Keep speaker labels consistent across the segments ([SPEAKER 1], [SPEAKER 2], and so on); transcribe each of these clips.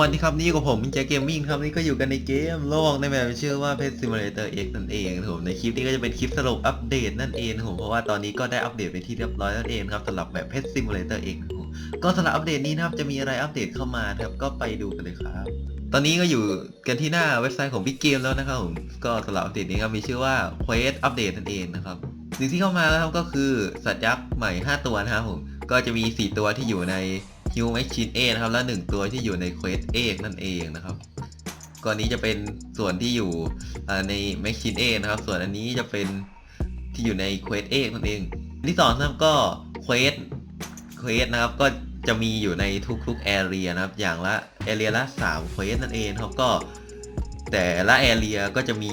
[SPEAKER 1] วัสดีครับนี่กับผมมินเจเกมมิ่งครับนี่ก็อยู่กันในเกมโลกในแบบชื่อว่า Pet Simulator X นั่นเองครับผมในคลิปนี้ก็จะเป็นคลิปสรุปอัปเดตนั่นเองครับผมเพราะว่าตอนนี้ก็ได้อัปเดตไปที่เรียบร้อยนั่นเองครับสำหรับแบบ Pet Simulator X นะครับก็สำหรับอัปเดตนี้นะครับจะมีอะไรอัปเดตเข้ามาครับก็ไปดูกันเลยครับ ตอนนี้ก็อยู่กันที่หน้าเว็บไซต์ของพี่เกมแล้วนะครับผมก็สำหรับอัปเดตนี้ครับมีชื่อว่า Quest Update นั่นเองนะครับสิ่งที่เข้ามาแล้วครับก็คือสัตว์ยักษ์ใหม่ 5 ตัวนะครับผมก็จะมี 4 ตัวที่อยู่ใน ฮิวแมชชีนเอนะครับ และหนึ่งตัวที่อยู่ในเควสเอกนั่นเองนะครับก่อนนี้จะเป็นส่วนที่อยู่ในแมชชีนเอนะครับ ส่วนอันนี้จะเป็นที่อยู่ในเควสเอกนั่นเอง ที่สองนะครับก็เควสเควสนะครับก็จะมีอยู่ในทุกๆแอเรียนะครับ อย่างละแอเรียละ3เควสนั่นเองครับก็แต่ละแอเรียก็จะมี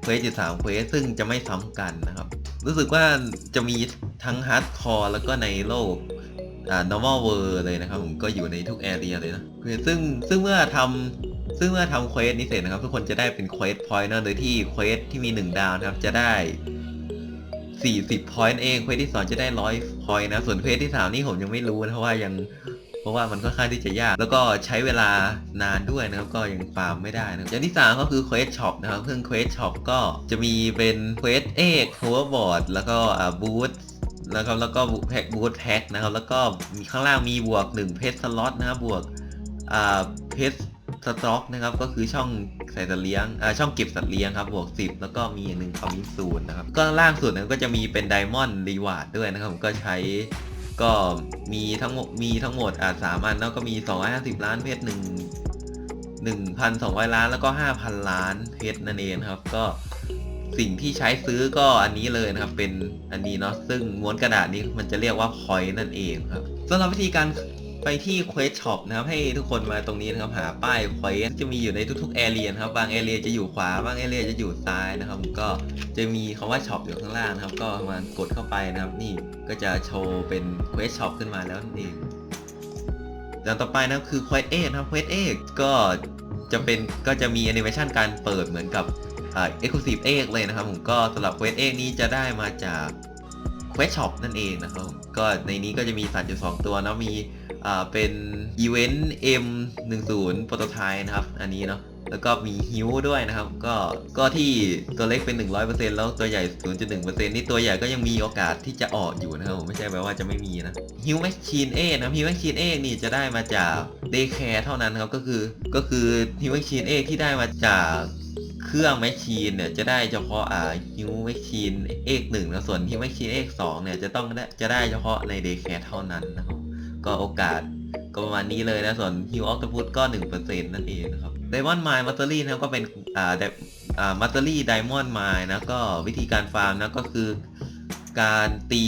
[SPEAKER 1] เควสอยู่สามเควสซึ่งจะไม่ซ้ำกันนะครับ รู้สึกว่าจะมีทั้งฮาร์ดคอร์แล้วก็ในโลก อ่า normal world เลยนะครับผมก็อยู่ในทุก area เลยนะซึ่งซึ่งเมื่อทำซึ่งเมื่อทำเควสนี้เสร็จนะครับ ทุกคนจะได้เป็นเควสพอยต์นะโดยที่เควสที่มี 1 ดาวนะครับ จะได้ 40พอยต์เองเควสที่ 2 จะได้ 100พอยต์นะ ส่วนเควสที่ 3 นี่ผมยังไม่รู้นะเพราะว่ายังเพราะว่ามันค่อนข้างที่จะยาก แล้วก็ใช้เวลานานด้วยนะครับ ก็ยังฟาร์มไม่ได้นะอย่างที่ 3 ก็คือเควสช็อปนะครับซึ่องเควสช็อปก็จะมีเป็นเควสเอกโฮเวอร์บอร์ดแล้วก็อ่าบูธ แล้วก็แล้วก็แพ็กบูทแพ็กนะครับ แล้วก็มีข้างล่างมีบวก1เพชรสล็อตนะครับบวกอ่าเพชรสต็อกนะครับ ก็คือช่องใส่สัตว์เลี้ยงอ่าช่องเก็บสัตว์เลี้ยงครับบวก10 แล้วก็มีอันหนึ่งคอมมิศูนนะครับก็ล่างสุดนั้นก็จะมีเป็นไดมอนด์รีวาร์ดด้วยนะครับก็ใช้ก็มีทั้งหมดมีทั้งหมดอ่าสามอันแล้วก็มี 250 ล้านเพชรหนึ่ง1,200 ล้านแล้วก็ 5,000 ล้านเพชรนั่นเองครับ ก็ สิ่งที่ใช้ซื้อก็อันนี้เลยนะครับ เป็นอันนี้เนาะซึ่งม้วนกระดาษนี้มันจะเรียกว่า point นั่นเองครับสำหรับวิธีการไปที่ Quest Shop นะครับ ให้ทุกคนมาตรงนี้นะครับ หาป้าย Quest จะมีอยู่ในทุกๆ area นะครับ บาง area จะอยู่ขวา บาง area จะอยู่ซ้ายนะครับ ก็จะมีคำว่า Shop อยู่ข้างล่างนะครับ ก็มากดเข้าไปนะครับ นี่ก็จะโชว์เป็น Quest Shop ขึ้นมาแล้วนั่นเองอย่างต่อไปนะคือ Quest 8นะครับ Quest 8ก็จะเป็นก็จะมีแอนิเมชันการเปิดเหมือนกับ เอ็กซ์คลูซีฟเอกเลยนะครับผมก็สำหรับเควสเอกนี้จะได้มาจากเควสช็อปนั่นเองนะครับผมก็ในนี้ก็จะมีสัตว์อยู่ 2 ตัวนะมีอ่าเป็นอีเวนต์ M10 โปรโตไทป์นะครับ อันนี้เนาะแล้วก็มีฮิวด้วยนะครับ ก็ก็ที่ตัวเล็กเป็น 100%แล้วตัวใหญ่ 0.1%นี่ตัวใหญ่ก็ยังมีโอกาสที่จะออกอยู่นะครับผมไม่ใช่แปลว่าจะไม่มีนะฮิวแมชชีนเอนะฮิวแมชชีนเอนี่จะได้มาจากเดย์แคร์เท่านั้นครับ ก็คือก็คือฮิวแมชชีนเอที่ได้มาจาก รื่องแมชชีนเนี่ยจะได้เฉพาะอ่าฮิวแมชชีนเอกหนึ่งนะส่วนฮิวแมชชีนเอกสองเนี่ยจะต้องได้จะได้เฉพาะในเดย์แคร์เท่านั้นนะครับก็โอกาสก็ประมาณนี้เลยนะส่วนฮิวออ t ต p พุตก็ 1%นั่นเองนะครับไดมอนด์ไมล์มัตเตอรี่นะก็เป็นอ่าไดอ่ามัตเตอรี่ไดมอนด์ไมล์นะก็วิธีการฟาร์มนะก็คือการตี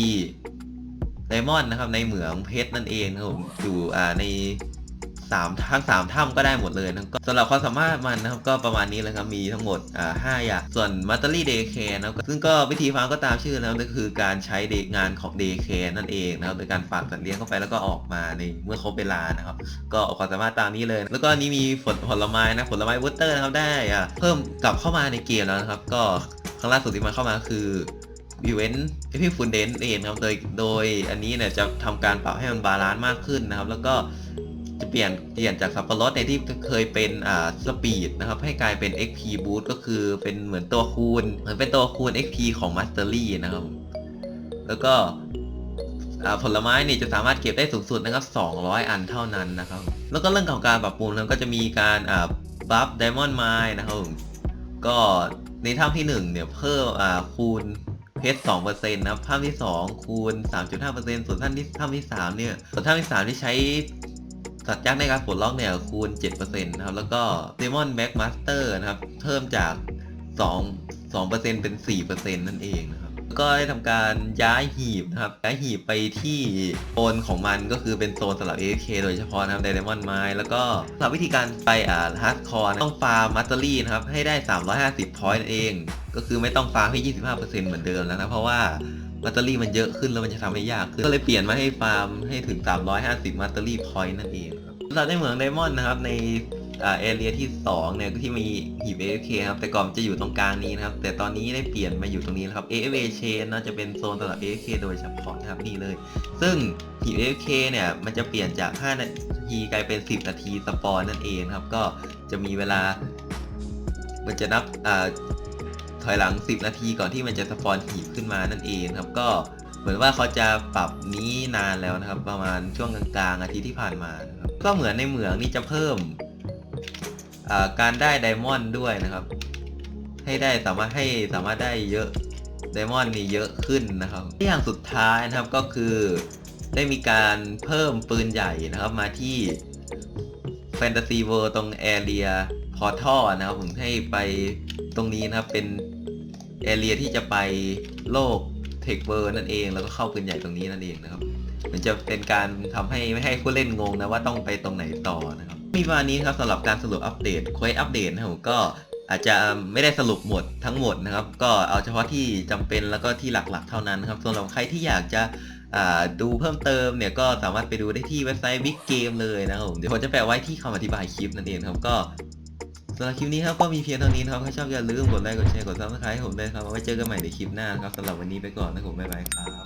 [SPEAKER 1] ไดมอนด์นะครับในเหมืองเพชรนั่นเองนะครับผมอยู่อ่าใน สามทั้งสามถ้ำก็ได้หมดเลยนะครับก็สำหรับความสามารถมันนะครับก็ประมาณนี้เลยครับมีทั้งหมดอ่าห้าอย่างส่วนมัตเตอรี่เดย์แคร์นะครับซึ่งก็วิธีฟาร์มก็ตามชื่อนะครับก็คือการใช้เดงานของเดย์แคร์นั่นเองนะครับโดยการฝากสัตว์เลี้ยงเข้าไปแล้วก็ออกมาในเมื่อครบเวลานะครับก็ความสามารถตามนี้เลย แล้วก็นี้มีผลผลไม้นะผลไม้วูตเตอร์นะครับได้อ่าเพิ่มกลับเข้ามาในเกมแล้วนะครับ ก็ครั้งล่าสุดที่มาเข้ามาคืออีเวนต์เอพิฟูนเดนเองครับโดยโดยอันนี้เนี่ยจะทำการปรับให้มันบาลานซ์มากขึ้นนะครับ แล้วก็ จะเปลี่ยนเปลี่ยนจากสับปะรดในที่เคยเป็นอ่าสปีดนะครับ ให้กลายเป็น XP boost ก็คือเป็นเหมือนตัวคูณ เหมือนเป็นตัวคูณ XP ของ Mastery นะครับ แล้วก็อ่าผลไม้นี่จะสามารถเก็บได้สูงสุดนะครับ 200 อันเท่านั้นนะครับ แล้วก็เรื่องของการปรับปรุงนั้นก็จะมีการอ่าบัฟ Diamond Mine นะครับผมก็ในถ้ำที่ 1 เนี่ยเพิ่มอ่าคูณเพชร2%นต์นะครับถ้ำที่ 2 คูณ 3.5%ส่วนท่าที่ถ้ำที่ 3 เนี่ย ส่วนถ้ำที่ 3 ที่ใช้ สัตว์ยักษ์ในการปลดล็อกเนี่ยคูณ7%นะครับแล้วก็ Demon Back Master นะครับเพิ่มจาก 2 2%เป็น 4%นั่นเองนะครับก็ได้ทำการย้ายหีบนะครับย้ายหีบไปที่โซนของมันก็คือเป็นโซนสำหรับ AFK โดยเฉพาะนะครับ Diamond Mine แล้วก็สำหรับวิธีการไปอ่า Hardcore ต้องฟาร์มมัตเตอรี่นะครับให้ได้ 350 point เอง ก็คือไม่ต้องฟาร์มให้ 25%เหมือนเดิมแล้วนะเพราะว่า มัตเตอรี่มันเยอะขึ้นแล้วมันจะทำให้ยากขึ้นก็เลยเปลี่ยนมาให้ฟาร์มให้ถึง 350มัตเตอรี่พอยต์นั่นเองครับสำหรับในเหมืองไดมอนด์นะครับในอาเอเรียที่สองเนี่ยที่มีหีบ AFK ครับแต่ก่อนจะอยู่ตรงกลางนี้นะครับ แต่ตอนนี้ได้เปลี่ยนมาอยู่ตรงนี้แล้วครับ AFK chain นอะจะเป็นโซนสำหรับ AFK โดยเฉพาะนะครับนี่เลย ซึ่งหีบ AFK เนี่ยมันจะเปลี่ยนจาก 5 นาทีกลายเป็น 10 นาทีสปอนนั่นเองครับ ก็จะมีเวลา มันจะนับอ่า ถอยหลัง 10 นาทีก่อนที่มันจะสปอนหีบขึ้นมานั่นเองครับ ก็เหมือนว่าเขาจะปรับนี้นานแล้วนะครับ ประมาณช่วงกลางๆอาทิตย์ที่ผ่านมานะครับก็เหมือนในเหมืองนี่จะเพิ่มการได้ไดมอนด์ด้วยนะครับ ให้ได้สามารถให้สามารถได้เยอะไดมอนด์นี่เยอะขึ้นนะครับอย่างสุดท้ายนะครับก็คือ ได้มีการเพิ่มปืนใหญ่นะครับมาที่แฟนตาซีเวิร์ตรงแอเรียพอท่อนะครับผมให้ไปตรงนี้นะครับเป็น แอเรียที่จะไปโลกเทคเวอร์นั่นเอง แล้วก็เข้าปืนใหญ่ตรงนี้นั่นเองนะครับมันจะเป็นการทำให้ไม่ให้ผู้เล่นงงนะว่าต้องไปตรงไหนต่อนะครับมีประมานี้ครับสำหรับการสรุปอัปเดตควอัปเดตนะครับผมก็อาจจะไม่ได้สรุปหมดทั้งหมดนะครับ ก็เอาเฉพาะที่จำเป็นแล้วก็ที่หลักๆ เท่านั้นครับส่วนสำหรับใครที่อยากจะดูเพิ่มเติมเนี่ยก็สามารถไปดูได้ที่เว็บไซต์ Big Game เลยนะครับผมเดี๋ยวผมจะแปะไว้ที่คำอธิบายคลิปนั่นเองครับก็ สำหรับคลิปนี้ครับก็มีเพียงเท่านี้ครับถ้าชอบอย่าลืมกดไลค์กดแชร์กดซับสไครต์ให้ผมด้วยครับเอาไว้เจอกันใหม่ในคลิปหน้าครับสำหรับวันนี้ไปก่อนนะครับผมบ๊ายบายครับ